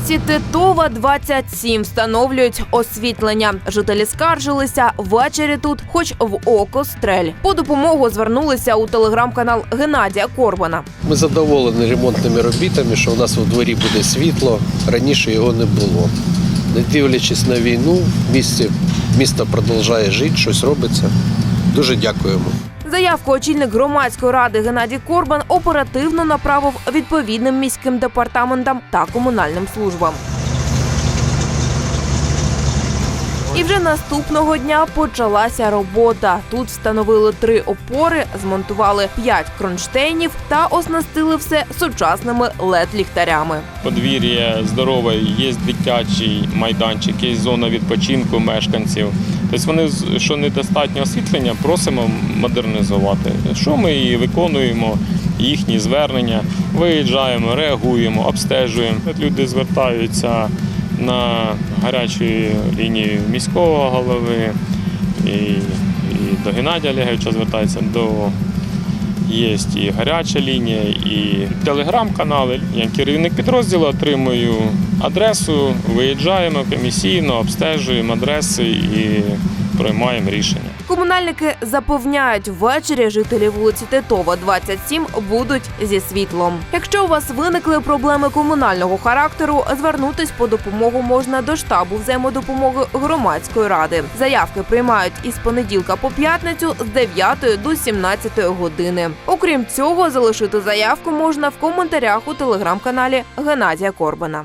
Вулиці Титова, 27 встановлюють освітлення. Жителі скаржилися ввечері тут, хоч в око стрель. По допомогу звернулися у телеграм-канал Геннадія Корбана. Ми задоволені ремонтними робітами, що у нас у дворі буде світло. Раніше його не було. Не дивлячись на війну, в місті місто продовжує жити, щось робиться. Дуже дякуємо. Заявку очільник громадської ради Геннадій Корбан оперативно направив відповідним міським департаментам та комунальним службам. І вже наступного дня почалася робота. Тут встановили три опори, змонтували п'ять кронштейнів та оснастили все сучасними led ліхтарями подвір'я здорове, є дитячий майданчик, є зона відпочинку мешканців. Тобто вони, що недостатньо освітлення, просимо модернізувати. Що ми і виконуємо їхні звернення, виїжджаємо, реагуємо, обстежуємо. Люди звертаються на гарячу лінію міського голови і, і до Геннадія Олеговича звертаються до Є і гаряча лінія, і телеграм-канали. Я керівник підрозділу отримую адресу, виїжджаємо комісійно, обстежуємо адреси і приймаємо рішення. Комунальники запевняють, ввечері жителі вулиці Титова, 27 будуть зі світлом. Якщо у вас виникли проблеми комунального характеру, звернутись по допомогу можна до штабу взаємодопомоги громадської ради. Заявки приймають із понеділка по п'ятницю з 9 до 17 години. Окрім цього, залишити заявку можна в коментарях у телеграм-каналі Геннадія Корбана.